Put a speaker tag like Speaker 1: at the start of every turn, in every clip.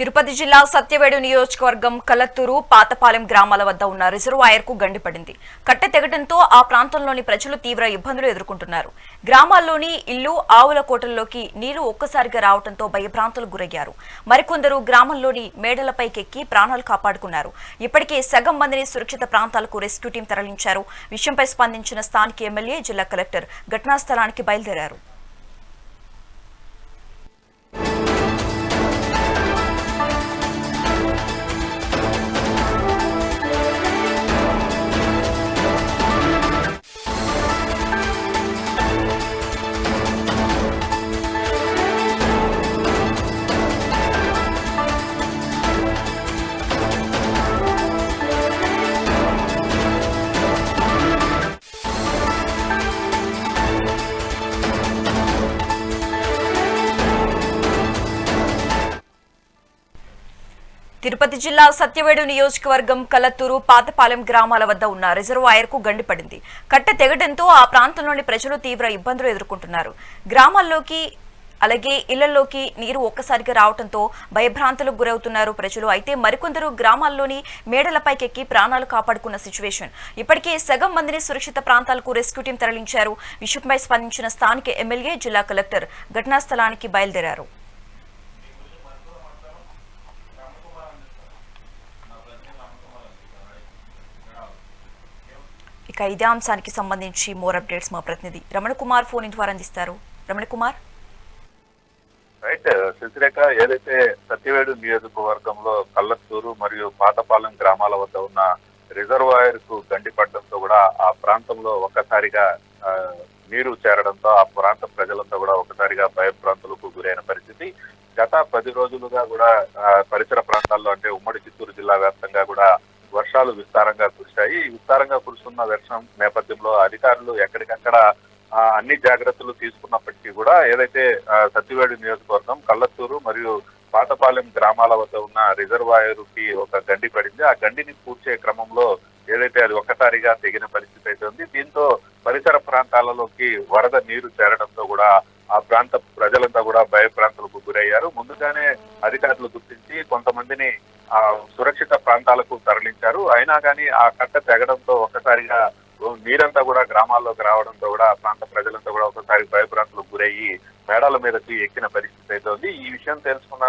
Speaker 1: తిరుపతి జిల్లా సత్యవేడు నియోజకవర్గం కలత్తూరు పాతపాలెం గ్రామాల వద్ద ఉన్న రిజర్వాయర్కు గండిపడింది కట్టె తెగడంతో ఆ ప్రాంతంలోని ప్రజలు తీవ్ర ఇబ్బందులు ఎదుర్కొంటున్నారు. గ్రామాల్లోని ఇల్లు ఆవుల కోటల్లోకి నీరు ఒక్కసారిగా రావడంతో భయభ్రాంతులకు గురయ్యారు. మరికొందరు గ్రామంలోని మేడలపైకెక్కి ప్రాణాలు కాపాడుకున్నారు. ఇప్పటికే సగం మందిని సురక్షిత ప్రాంతాలకు రెస్క్యూ టీం తరలించారు. విషయంపై స్పందించిన స్థానిక ఎమ్మెల్యే జిల్లా కలెక్టర్ ఘటనా స్థలానికి బయలుదేరారు. తిరుపతి జిల్లా సత్యవేడు నియోజకవర్గం కలత్తూరు పాతపాలెం గ్రామాల వద్ద ఉన్న రిజర్వాయర్కు గండి పడింది. కట్ట తెగడంతో ఆ ప్రాంతంలోని ప్రజలు తీవ్ర ఇబ్బందులు ఎదుర్కొంటున్నారు. గ్రామాల్లోకి అలాగే ఇళ్ళలోకి నీరు ఒక్కసారిగా రావడంతో భయభ్రాంతులకు గురవుతున్నారు ప్రజలు. అయితే మరికొందరు గ్రామాల్లోని మేడలపైకెక్కి ప్రాణాలు కాపాడుకున్న సిచ్యువేషన్. ఇప్పటికే సగం మందిని సురక్షిత ప్రాంతాలకు రెస్క్యూ టీం తరలించారు. విషయంపై స్పందించిన స్థానిక ఎమ్మెల్యే జిల్లా కలెక్టర్ ఘటనా స్థలానికి బయలుదేరారు. ఇక ఇదే అంశానికి సంబంధించి మోర్ అప్డేట్స్ మా ప్రతినిధి రమణ కుమార్ ఫోన్ ఇన్ ద్వారా అందిస్తారు రమణ కుమార్.
Speaker 2: రైట్ శశిరేఖ ఏదైతే సత్యవేడు నియోజకవర్గంలో కల్లత్తూరు మరియు పాతపాలెం గ్రామాల వద్ద ఉన్న రిజర్వాయర్కు గండి పడడంతో కూడా ఆ ప్రాంతంలో ఒక్కసారిగా నీరు చేరడంతో ఆ ప్రాంత ప్రజలంతా కూడా ఒకసారిగా భయభ్రాంతులకు గురైన పరిస్థితి. గత పది రోజులుగా కూడా పరిసర ప్రాంతాల్లో అంటే ఉమ్మడి చిత్తూరు జిల్లా వ్యాప్తంగా కూడా వర్షాలు విస్తారంగా కురిశాయి. ఈ విస్తారంగా కురుస్తున్న వర్షం నేపథ్యంలో అధికారులు ఎక్కడికక్కడ అన్ని జాగ్రత్తలు తీసుకున్నప్పటికీ కూడా ఏదైతే సత్తివేడు నియోజకవర్గం కళ్ళత్తూరు మరియు పాతపాలెం గ్రామాల వద్ద ఉన్న రిజర్వాయర్కి ఒక గండి పడింది. ఆ గండిని పూడ్చే క్రమంలో ఏదైతే అది ఒక్కసారిగా తెగిన పరిస్థితి అయితే ఉంది. దీంతో పరిసర ప్రాంతాలలోకి వరద నీరు చేరడంతో కూడా ఆ ప్రాంత ప్రజలంతా కూడా భయప్రాంతాలకు గురయ్యారు. ముందుగానే అధికారులు గుర్తించి కొంతమందిని ఆ సురక్షిత ప్రాంతాల అయినా కానీ ఆ కట్ట తెగడంతో ఒక్కసారిగా నీరంతా కూడా గ్రామాల్లోకి రావడంతో కూడా ఆ ప్రాంత ప్రజలంతా కూడా ఒకసారి భయభ్రాంతులకు గురయ్యి మేడాల మీదకి ఎక్కిన పరిస్థితి అయితే ఉంది. ఈ విషయం తెలుసుకున్న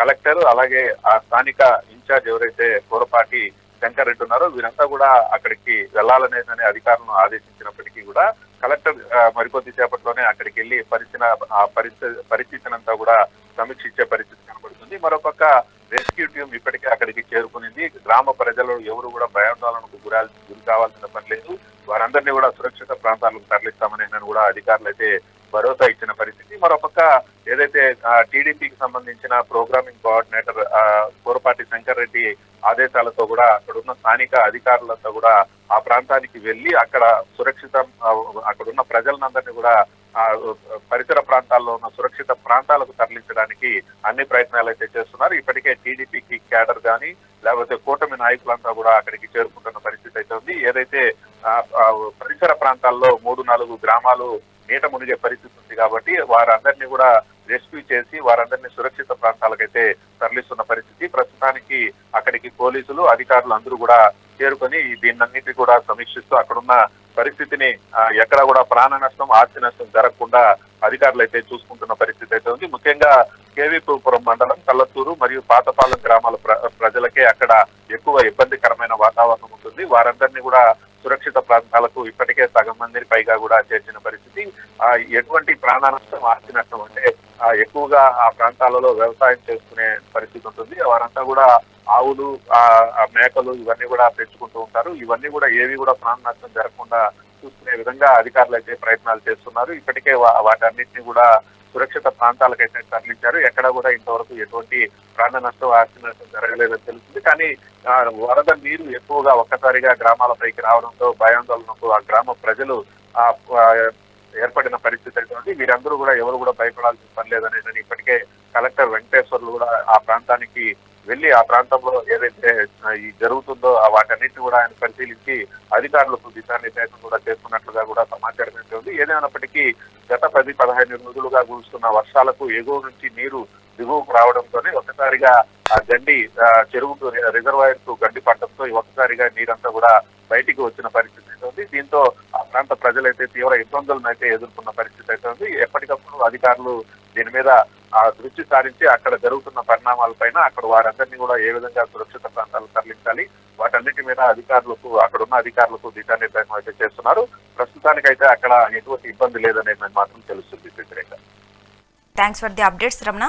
Speaker 2: కలెక్టర్ అలాగే ఆ స్థానిక ఇన్ఛార్జ్ ఎవరైతే కూరపాటి శంకర్ రెడ్డి ఉన్నారో వీరంతా కూడా అక్కడికి వెళ్ళాలనేదని అధికారులను ఆదేశించినప్పటికీ కూడా కలెక్టర్ మరికొద్ది సేపట్లోనే అక్కడికి వెళ్ళి పరిస్థితి ఆ పరిస్థితి పరిస్థితిని అంతా కూడా సమీక్షించే పరిస్థితి కనబడుతుంది. మరోపక్క రెస్క్యూ టీం ఇప్పటికే అక్కడికి చేరుకునింది. గ్రామ ప్రజలు ఎవరు కూడా భయాందోళనకు గురాల్సి గురి కావాల్సిన పని లేదు. వారందరినీ కూడా సురక్షిత ప్రాంతాలకు తరలిస్తామని కూడా అధికారులు అయితే భరోసా ఇచ్చిన పరిస్థితి. మరోపక్క ఏదైతే టీడీపీకి సంబంధించిన ప్రోగ్రామింగ్ కోఆర్డినేటర్ కోరపాటి శంకర్ రెడ్డి ఆదేశాలతో కూడా అక్కడ ఉన్న స్థానిక అధికారులంతా కూడా ఆ ప్రాంతానికి వెళ్ళి అక్కడ సురక్షితం అక్కడున్న ప్రజలందరినీ కూడా పరిసర ప్రాంతాల్లో ఉన్న సురక్షిత ప్రాంతాలకు తరలించడానికి అన్ని ప్రయత్నాలు అయితే చేస్తున్నారు. ఇప్పటికే టీడీపీకి క్యాడర్ కానీ లేకపోతే కూటమి నాయకులంతా కూడా అక్కడికి చేరుకుంటున్న పరిస్థితి అయితే ఉంది. ఏదైతే పరిసర ప్రాంతాల్లో మూడు నాలుగు గ్రామాలు నీట మునిగే పరిస్థితి ఉంది కాబట్టి వారందరినీ కూడా రెస్క్యూ చేసి వారందరినీ సురక్షిత ప్రాంతాలకైతే తరలిస్తున్న పరిస్థితి. ప్రస్తుతానికి అక్కడికి పోలీసులు అధికారులు అందరూ కూడా చేరుకొని దీన్నన్నిటి కూడా సమీక్షిస్తూ అక్కడున్న పరిస్థితిని ఎక్కడ కూడా ప్రాణ నష్టం ఆస్తి నష్టం జరగకుండా అధికారులు అయితే చూసుకుంటున్న పరిస్థితి అయితే ఉంది. ముఖ్యంగా కేవీపురం మండలం కల్లత్తూరు మరియు పాతపాలెం గ్రామాల ప్ర- ప్రజలకే అక్కడ ఎక్కువ ఇబ్బందికరమైన వాతావరణం ఉంటుంది. వారందరినీ కూడా సురక్షిత ప్రాంతాలకు ఇప్పటికే సగం మందిని పైగా కూడా చేర్చిన పరిస్థితి. ఆ ఎటువంటి ప్రాణ నష్టం ఆస్తి నష్టం అంటే ఎక్కువగా ఆ ప్రాంతాలలో వ్యవసాయం చేసుకునే పరిస్థితి ఉంటుంది. వారంతా కూడా ఆవులు ఆ ఆ మేకలు ఇవన్నీ కూడా పెంచుకుంటూ ఉంటారు. ఇవన్నీ కూడా ఏవి కూడా ప్రాణ నష్టం జరగకుండా చూసుకునే విధంగా అధికారులు అయితే ప్రయత్నాలు చేస్తున్నారు. ఇప్పటికే వా- వాటన్నిటిని కూడా సురక్షిత ప్రాంతాలకైతే తరలించారు. ఎక్కడ కూడా ఇంతవరకు ఎటువంటి ప్రాణ నష్టం ఆస్తి నష్టం జరగలేదని తెలుస్తుంది. కానీ వరద నీరు ఎక్కువగా ఒక్కసారిగా గ్రామాలపైకి రావడంతో భయాందోళనకు ఆ గ్రామ ప్రజలు ఆ ఏర్పడిన పరిస్థితి అయితే ఉంది. వీరందరూ కూడా ఎవరు కూడా భయపడాల్సిన పని లేదనేది ఇప్పటికే కలెక్టర్ వెంకటేశ్వర్లు కూడా ఆ ప్రాంతానికి వెళ్ళి ఆ ప్రాంతంలో ఏదైతే ఈ జరుగుతుందో వాటన్నిటిని కూడా ఆయన పరిశీలించి అధికారులకు దిశానిర్దేశం కూడా చేస్తున్నట్లుగా కూడా సమాచారం అయితే ఉంది. ఏదేమైనప్పటికీ గత పది పదహైదు రోజులుగా కురుస్తున్న వర్షాలకు ఎగువ నుంచి నీరు దిగువకు రావడంతోనే ఒకసారిగా ఆ గండి ఆ, చెరువుకు రిజర్వాయర్కు గండి పడడంతో ఒక్కసారిగా నీరంతా కూడా బయటికి వచ్చిన పరిస్థితి అయితే ఉంది. దీంతో ఆ ప్రాంత ప్రజలైతే తీవ్ర ఇబ్బందులను అయితే ఎదుర్కొన్న పరిస్థితి అయితే ఉంది. ఎప్పటికప్పుడు అధికారులు దీని మీద ఆ దృష్టి సారించి అక్కడ జరుగుతున్న పరిణామాలపైన అక్కడ వారందరినీ కూడా ఏ విధంగా సురక్షిత ప్రాంతాలు తరలించాలి? వాటన్నిటి మీద అధికారులకు అక్కడ ఉన్న అధికారులకు దిశానిర్దేశం అయితే చేస్తున్నారు. ప్రస్తుతానికైతే అక్కడ ఎటువంటి ఇబ్బంది లేదనేది మాత్రం తెలుస్తుంది వ్యతిరేక
Speaker 1: thanks for the updates Ramana